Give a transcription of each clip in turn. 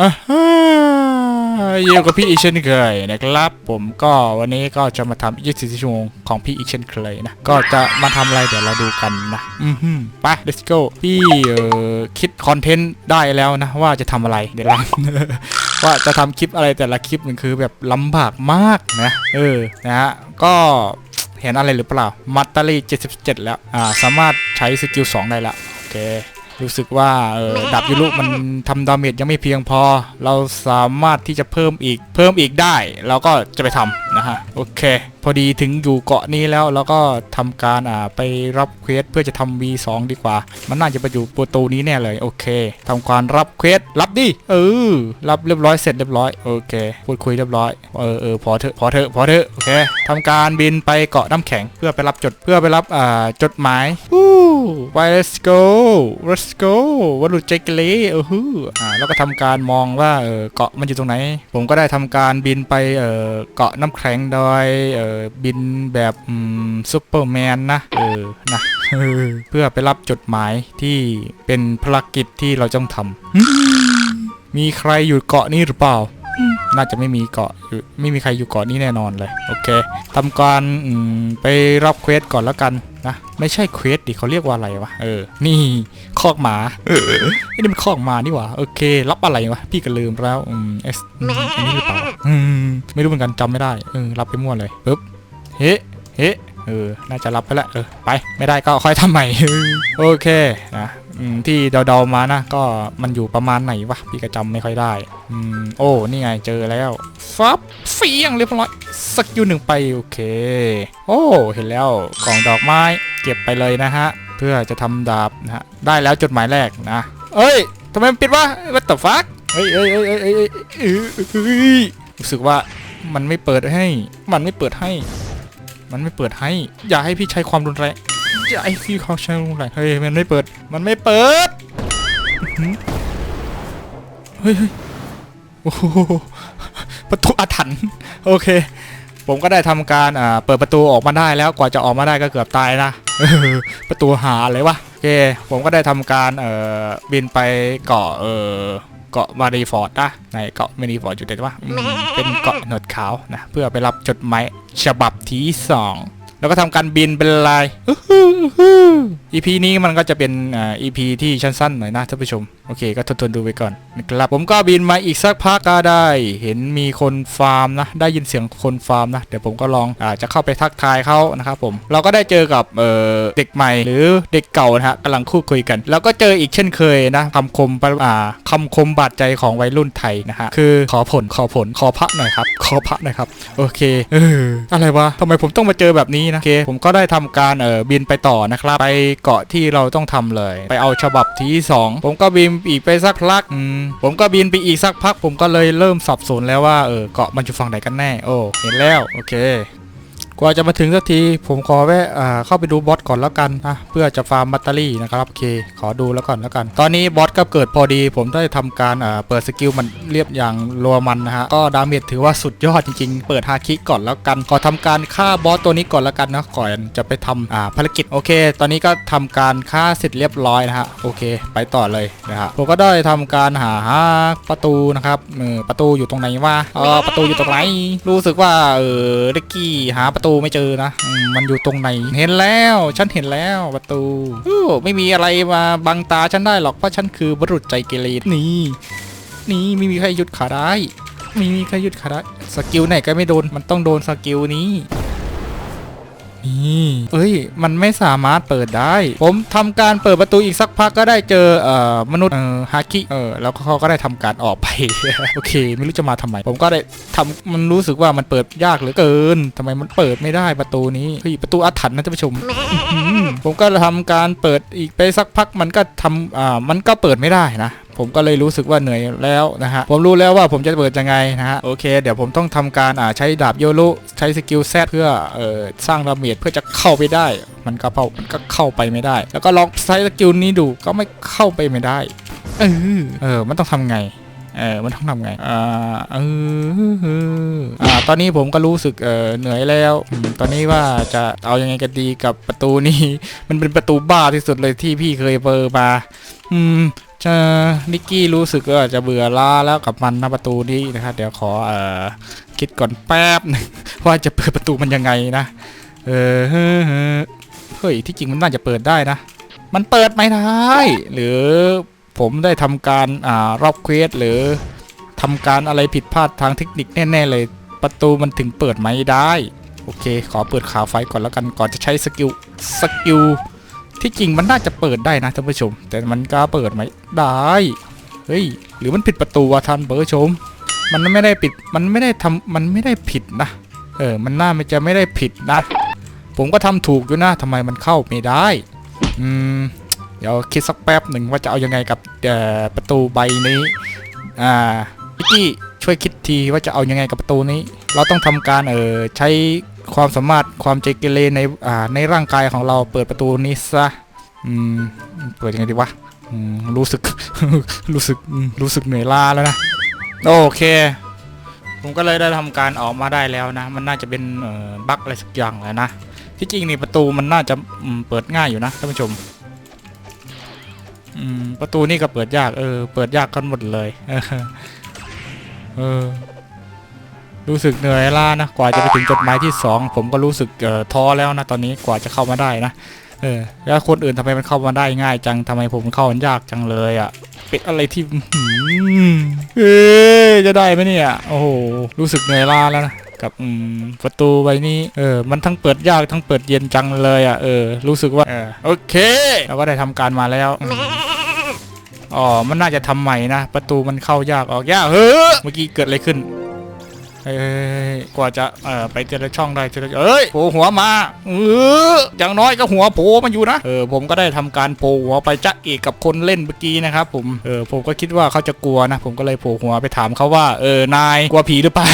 อ่าฮ่าอยู่กับพี่อีกเช่นเคยนะครับ ผมก็วันนี้ก็จะมาทำ24ชั่วโมงของพี่อีกเช่นเคยนะ ก็จะมาทำอะไรเดี๋ยวเราดูกันนะ อือฮึไป let's go พี่เอ่อคิดคอนเทนต์ได้แล้วนะ ว่าจะทำอะไรเดี๋ยวลังว่าจะทำคลิปอะไรแต่ละคลิปมันคือแบบลำบากมากนะ เออ นะฮะ ก็เห็นอะไรหรือเปล่า มัตเตอรี่ 77 แล้ว อ่า สามารถใช้สกิล 2 ได้ล้วโอเค รู้สึกว่าเออดับยูรุมันทำดาเมจยังไม่เพียงพอ เราสามารถที่จะเพิ่มอีกเพิ่มอีกได้ เราก็จะไปทำนะฮะ โอเค พอดีถึงอยู่เกาะนี้แล้วเราก็ทำการอ่าไปรับเควสเพื่อจะทำ V2 ดีกว่า มันน่าจะไปอยู่ประตูนี้แน่เลยโอเคทำการรับเควสรับดิเออรับเรียบร้อยเสร็จเรียบร้อยโอเคพูดคุยเรียบร้อยเออเออพอเถอะพอเถอะพอเถอะโอเคทำการบินไปเกาะน้ำแข็งเพื่อไปรับจดเพื่อไปรับอ่าจดหมายวู้ไป let's go let's go วัดลุดใจเกเรเออฮืออ่าแล้วก็ทำการมองว่าเออเกาะมันอยู่ตรงไหน ผมก็ได้ทำการบินไปเออเกาะน้ำแข็งโดยเออบินแบบอืมซูเปอร์แมนนะเออนะเออเพื่อไปรับจดหมายที่เป็นภารกิจที่เราต้องทำอืมมีใครอยู่เกาะนี้หรือเปล่า น่าจะไม่มีเกาะอยู่ไม่มีใครอยู่เกาะนี้แน่นอนเลย โอเคทำการอืมไปรับเควสก่อนแล้วกัน นะ ไม่ใช่เควสดิเขาเรียกว่าอะไรวะ เออ นี่คอกหมา เออนี่มันคอกหมานี่หว่า โอเค รับอะไรวะ พี่ก็ลืมแล้ว อืมเอสอืมอันนี้หรือเปล่าอืม ไม่รู้เหมือนกันจำไม่ได้ เออ รับไปมั่วเลยปึ๊บ เฮ้ เฮ้ เออ น่าจะรับไปละเออ ไป ไม่ได้ก็ค่อยทำใหม่ โอเคนะที่เดาๆมานะ ก็มันอยู่ประมาณไหนวะ พี่กระจำไม่ค่อยได้ อืม โอ้ นี่ไงเจอแล้วฟับเฟียงเรียบร้อยสักยูหนึ่งไป โอเค โอ้ เห็นแล้วกล่องดอกไม้เก็บไปเลยนะฮะ เพื่อจะทำดาบนะฮะ ได้แล้วจดหมายแรกนะ เอ้ยทำไมมันปิดวะวัตถุฟักเฮ้ยเฮ้ยเฮ้ยเฮ้ยเฮ้ยรู้สึกว่ามันไม่เปิดให้ มันไม่เปิดให้ มันไม่เปิดให้ อย่าให้พี่ใช้ความรุนแรงอย่าให้พี่เขาใช้ความรุนแรงเฮ้ยมันไม่เปิด มันไม่เปิดเฮ้ยโอ้โหประตูอาถรรพ์โอเค ผมก็ได้ทำการอ่าเปิดประตูออกมาได้แล้วกว่าจะออกมาได้ก็เกือบตายนะประตูหาอะไรวะโอเค ผมก็ได้ทำการเอ่อบินไปเกาะเอ่อ เกาะมารีฟอร์ดนะในเกาะมารีฟอร์ดอยู่ไหนวะอืมเป็นเกาะหนวดขาวนะเพื่อไปรับจดหมายฉบับที่สองแล้วก็ทำการบินเป็นลาย EP นี้มันก็จะเป็นอ่า EP ที่สั้นๆหน่อยนะท่านผู้ชม โอเค ก็ทนๆดูไปก่อนนะครับผมก็บินมาอีกสักพักก็ได้ เห็นมีคนฟาร์มนะ ได้ยินเสียงคนฟาร์มนะ เดี๋ยวผมก็ลองอาจะเข้าไปทักทายเขานะครับผม เราก็ได้เจอกับเอ่อเด็กใหม่หรือเด็กเก่านะฮะกำลังคู่คุยกัน แล้วก็เจออีกเช่นเคยนะคำคมปะอ่าคำคมบาดใจของวัยรุ่นไทยนะฮะคือขอผลขอผลขอพระหน่อยครับขอพระหน่อยครับโอเคเอออะไรวะทำไมผมต้องมาเจอแบบนี้นะโอเคผมก็ได้ทำการเอ่อบินไปต่อนะครับไปเกาะที่เราต้องทำเลย ไปเอาฉบับที่สองผมก็บินอีกไปสักพักผมก็บินไปอีกสักพัก ผมก็เลยเริ่มสับสนแล้วว่าเออเกาะมันอยู่ฝั่งไหนกันแน่ โอ้เห็นแล้ว โอเค กว่าจะมาถึงสักทีผมขอแวะเข้าไปดูบอสก่อนแล้วกันนะเพื่อจะฟาร์มแบตเตอรี่นะครับโอเค ขอดูแล้วก่อนแล้วกัน ตอนนี้บอสก็เกิดพอดี ผมได้ทำการเปิดสกิลมันเรียบอย่างรัวมันนะฮะก็ดาเมจถือว่าสุดยอดจริงๆ เปิดฮาคิก่อนแล้วกันขอทำการฆ่าบอสตัวนี้ก่อนแล้วกันนะก่อนจะไปทำอ่าภารกิจโอเค ตอนนี้ก็ทำการฆ่าเสร็จเรียบร้อยนะฮะโอเค ไปต่อเลยนะฮะผมก็ได้ทำการหาประตูนะครับประตูอยู่ตรงไหนวะเออประตูอยู่ตรงไหนรู้สึกว่าเออเด็กกี้หาประตููไม่เจอนะ มันอยู่ตรงไหน เห็นแล้ว ฉันเห็นแล้วประตูไม่มีอะไรมาบังตาฉันได้หรอก เพราะฉันคือบรุษใจเกเรนี่ นี่ไม่มีใครหยุดขาได้ไม่มีใครหยุดขาได้ สกิลไหนก็ไม่โดน มันต้องโดนสกิลนี้ นี่เอ้ย มันไม่สามารถเปิดได้ ผมทำการเปิดประตูอีกสักพักก็ได้เจอเอ่อมนุษย์เอ่อฮาคิเออแล้วเขาก็ได้ทำการออกไปโอเค ไม่รู้จะมาทำไม ผมก็ได้ทำมันรู้สึกว่ามันเปิดยากเหลือเกินทำไมมันเปิดไม่ได้ประตูนี้เฮ้ยประตูอาถรรพ์นะท่านผู้ชมอื้อหือผมก็ทำการเปิดอีกไปสักพักมันก็ทำอ่ามันก็เปิดไม่ได้นะ ผมก็เลยรู้สึกว่าเหนื่อยแล้วนะฮะผมรู้แล้วว่าผมจะเปิดยังไงนะฮะโอเค เดี๋ยวผมต้องทำการอ่าใช้ดาบโยรุใช้สกิลแซเพื่อเอ่อสร้างดาเมจเพื่อจะเข้าไปได้ มันก็เข้ามันก็เข้าไปไม่ได้ แล้วก็ลองใช้สกิลนี้ดูก็ไม่เข้าไปไม่ได้เออเออมันต้องทำไงเออมันต้องทำไง อ่า เอออ่า ตอนนี้ผมก็รู้สึก เออเหนื่อยแล้วอืมตอนนี้ว่าจะเอายังไงกันดีกับประตูนี้ มันเป็นประตูบ้าที่สุดเลยที่พี่เคยเปิดมา อืม จะนิกกี้รู้สึกว่าจะเบื่อล้าแล้วกับมันนะประตูนี้นะครับเดี๋ยวขอเอ่อคิดก่อนแป๊บหนึงว่าจะเปิดประตูมันยังไงนะเออเฮ้ยที่จริงมันน่าจะเปิดได้นะ มันเปิดไม่ได้หรือผมได้ทำการอ่ารอบเควสหรือทำการอะไรผิดพลาดทางเทคนิคแน่ๆเลย ประตูมันถึงเปิดไม่ได้ โอเค ขอเปิดขาไฟก่อนแล้วกันก่อนจะใช้สกิลสกิล ที่จริงมันน่าจะเปิดได้นะท่านผู้ชม แต่มันก็เปิดไหมได้เฮ้ยหรือมันผิดประตูวะท่านผู้ชม มันไม่ได้ปิดมันไม่ได้ทำมันไม่ได้ผิดนะเออมันน่ามันจะไม่ได้ผิดนะ ผมก็ทำถูกอยู่นะทำไมมันเข้าไม่ได้อืมเดี๋ยวคิดสักแป๊บหนึ่งว่าจะเอายังไงกับเอ่อประตูใบนี้อ่าพิกกี้ช่วยคิดทีว่าจะเอายังไงกับประตูนี้ เราต้องทำการเออใช้ ความสามารถความใจเกเรในอ่าในร่างกายของเราเปิดประตูนี้ซะอืมเปิดยังไงดีวะอืมรู้สึก รู้สึกอืมรู้สึกเหนื่อยล้าแล้วนะโอเค ผมก็เลยได้ทำการออกมาได้แล้วนะ มันน่าจะเป็นเอ่อบั๊กอะไรสักอย่างแหละนะที่จริงนี่ประตูมันน่าจะอืมเปิดง่ายอยู่นะท่านผู้ชมอืมประตูนี่ก็เปิดยากเออ เปิดยากกันหมดเลย เออเออ รู้สึกเหนื่อยล้านะกว่าจะไปถึงจุดหมายที่สองผมก็รู้สึกท้อแล้วนะตอนนี้กว่าจะเข้ามาได้นะเออแล้วคนอื่นทำไมมันเข้ามาได้ง่ายจังทำไมผมเข้ามันยากจังเลยอะ่ะเป็นอะไรที่อื้ออจะได้ไหมเนี่ยโอ้โหรู้สึกเหนื่อยล้าแล้วนะกับประตูใบนี้เออมันทั้งเปิดยากทั้งเปิดเย็นจังเลยอะ่ะเออรู้สึกว่าเออโอเคเราก็ได้ทำการมาแล้วอ๋อมันน่าจะทำใหม่นะประตูมันเข้ายากออกยากเฮ้ยเมื่อกี้เกิดอะไรขึ้น เอ้ยกว่าจะเอ่อไปเจอช่องได้เจอเอ้ยโผล่หัวมาเอออย่างน้อยก็หัวโผล่มาอยู่นะเออผมก็ได้ทำการโผล่หัวไปจะเอกกับคนเล่นเมื่อกี้นะครับผมเออผมก็คิดว่าเขาจะกลัวนะ ผมก็เลยโผล่หัวไปถามเขาว่าเออนายกลัวผีหรือเปล่า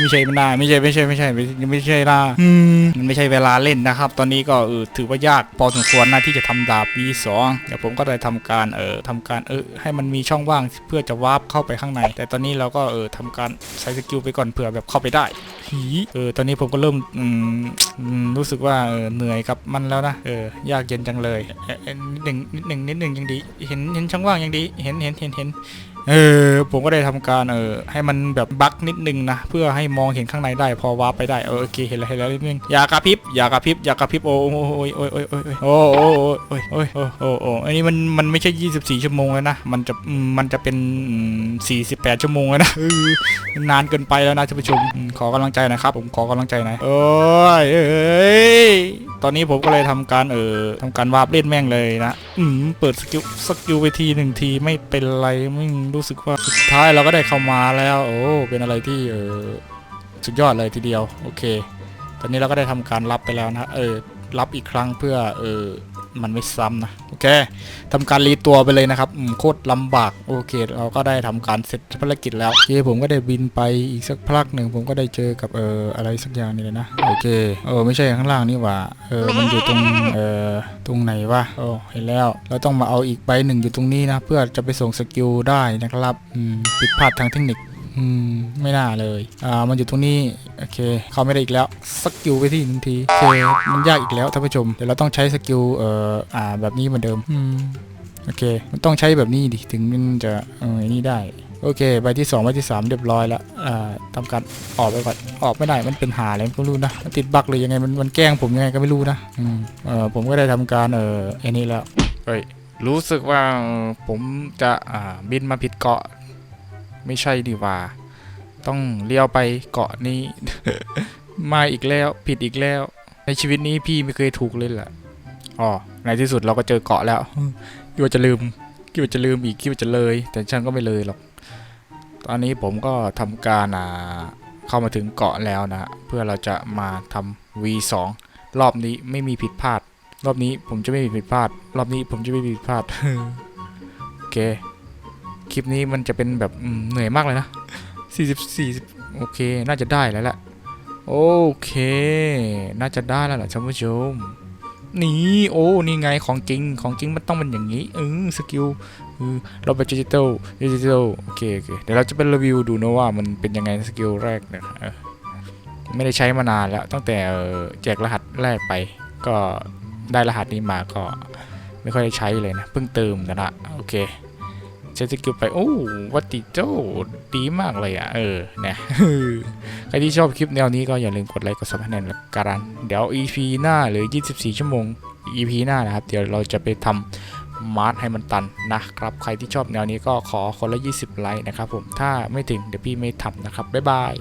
ไม่ใช่ไม่ได้ไม่ใช่ไม่ใช่ไม่ใช่ไม่ใช่ไม่ใช่ล่ะอืมมันไม่ใช่เวลาเล่นนะครับ ตอนนี้ก็เออถือว่ายากพอสมควรนะที่จะทำดาบ V2 เดี๋ยวผมก็ได้ทำการเออทำการเออให้มันมีช่องว่างเพื่อจะวาร์ปเข้าไปข้างใน แต่ตอนนี้เราก็เออทำการใช้สกิลไปก่อนเผื่อแบบเข้าไปได้หีเออตอนนี้ผมก็เริ่มอืมรู้สึกว่าเออเหนื่อยกับมันแล้วนะเออยากเย็นจังเลยเออนิดหนึ่งนิดหนึ่งนิดหนึ่งยังดี เห็นเห็นช่องว่างยังดี เห็นเห็นเห็นเห็น เออผมก็ได้ทำการเออให้มันแบบบั๊กนิดนึงนะเพื่อให้มองเห็นข้างในได้พอวาร์ปไปได้เออโอเคเห็นแล้วเห็นแล้วนิดนึงอย่ากระพริบอย่ากระพริบอย่ากระพริบโอ้โอ้ยโอ้ยโอ้ยโอ้ยโอ้ยโอ้โอ้ยโอ้ยโอ้ยโอ้โอ้อันนี้มันมันไม่ใช่ 24 ชั่วโมงแล้วนะมันจะอืมมันจะเป็นอืม48 ชั่วโมงแล้วนะเออนานเกินไปแล้วนะท่านผู้ชมอืมขอกำลังใจนะครับผมขอกำลังใจหน่อยโอ้ยเอ้ย ตอนนี้ผมก็เลยทำการเอ่อทำการวาร์ปเล่นแม่งเลยนะอืมเปิดสกิลสกิลไปทีหนึ่งทีไม่เป็นไรไม่รู้สึกว่าสุดท้ายเราก็ได้เข้ามาแล้ว โอ้เป็นอะไรที่เออสุดยอดเลยทีเดียว โอเค ตอนนี้เราก็ได้ทำการรับไปแล้วนะเออรับอีกครั้งเพื่อเออ มันไม่ซ้ำนะ โอเคทำการรีตัวไปเลยนะครับอืมโคตรลำบาก โอเค เราก็ได้ทำการเสร็จภารกิจแล้วโอเคผมก็ได้บินไปอีกสักพักหนึ่งผมก็ได้เจอกับเอออะไรสักอย่างนี่เลยนะ โอเค เออไม่ใช่ข้างล่างนี่หว่า เออมันอยู่ตรงเออตรงไหนวะโอ้เห็นแล้ว เราต้องมาเอาอีกใบหนึ่งอยู่ตรงนี้นะ เพื่อจะไปส่งสกิลได้นะครับอืมผิดพลาดทางเทคนิค อืม ไม่น่าเลย อ่า มันอยู่ตรงนี้ โอเค เข้าไม่ได้อีกแล้ว สกิลไปที่หนึ่งที โอเค มันยากอีกแล้วท่านผู้ชม เดี๋ยวเราต้องใช้สกิล เอ่อ อ่า แบบนี้เหมือนเดิม อืม โอเค มันต้องใช้แบบนี้ดิ ถึงมันจะ เออนี่ได้ โอเค ใบที่2ใบที่ 3 เรียบร้อยแล้ว อ่าทำการออกไปก่อน ออกไม่ได้ มันเป็นหาอะไรก็ไม่รู้นะ มันติดบั๊กเลยยังไง มันมันแกล้งผมยังไงก็ไม่รู้นะ อืม เออผมก็ได้ทำการ เออไอ้นี่แล้ว เฮ้ย รู้สึกว่าผมจะ อ่า บินมาผิดเกาะ ไม่ใช่ดีว่า ต้องเลี้ยวไปเกาะนี้ มาอีกแล้ว ผิดอีกแล้ว ในชีวิตนี้พี่ไม่เคยถูกเลยแหละอ๋อในที่สุดเราก็เจอเกาะแล้วคิดว่าจะลืมคิดว่าจะลืมอีกคิดว่าจะเลย แต่ฉันก็ไม่เลยหรอก ตอนนี้ผมก็ทำการอ่าเข้ามาถึงเกาะแล้วนะเพื่อเราจะมาทำ V2 รอบนี้ไม่มีผิดพลาด รอบนี้ผมจะไม่มีผิดพลาด รอบนี้ผมจะไม่มีผิดพลาดโอเค คลิปนี้มันจะเป็นแบบเหนื่อยมากเลยนะ40 40โอเค น่าจะได้แล้วแหละ โอเค น่าจะได้แล้วแหละท่านผู้ชม นี่ โอ้ นี่ไงของจริง ของจริงมันต้องเป็นอย่างนี้เออสกิลเออเราเป็นดิจิตอลดิจิตอลโอเคโอเค เดี๋ยวเราจะเป็นรีวิวดูนะว่ามันเป็นยังไงสกิลแรกนะครับไม่ได้ใช้มานานแล้ว ตั้งแต่แจกรหัสแรกไป ก็ได้รหัสนี้มาก็ไม่ค่อยได้ใช้เลยนะ เพิ่งเติมนะนะโอเค ช้สกิลไป โอ้วัตติโจดีมากเลยอะ เออนะใครที่ชอบคลิปแนวนี้ก็อย่าลืมกดไลค์กดซับสไครต์ละกันเดี๋ยว EP หน้าหรือ 24 ชั่วโมง EP หน้านะครับ เดี๋ยวเราจะไปทำมาร์ทให้มันตันนะครับ ใครที่ชอบแนวนี้ก็ขอคนละ 20 ไลค์นะครับผมถ้าไม่ถึงเดี๋ยวพี่ไม่ทำนะครับบ๊ายบาย